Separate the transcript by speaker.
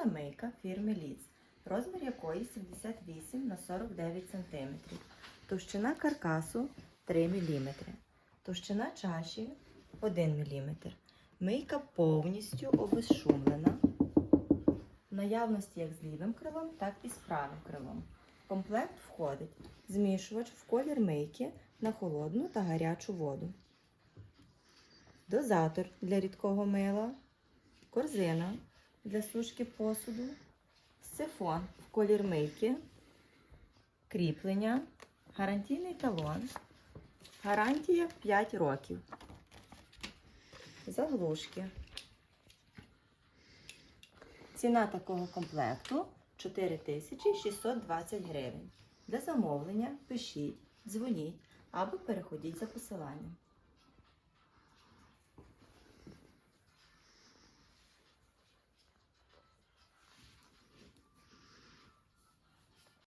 Speaker 1: Безшумна мийка фірми Ліц, розмір якої 78 на 49 см. Товщина каркасу 3 мм. Товщина чаші 1 мм. Мийка повністю обезшумлена. Наявності як з лівим крилом, так і з правим крилом. Комплект входить змішувач в колір мийки на холодну та гарячу воду, дозатор для рідкого мила, корзина для сушки посуду, сифон в колір мийки, кріплення, гарантійний талон, гарантія 5 років, заглушки. Ціна такого комплекту 4620 гривень. Для замовлення пишіть, дзвоніть або переходіть за посиланням.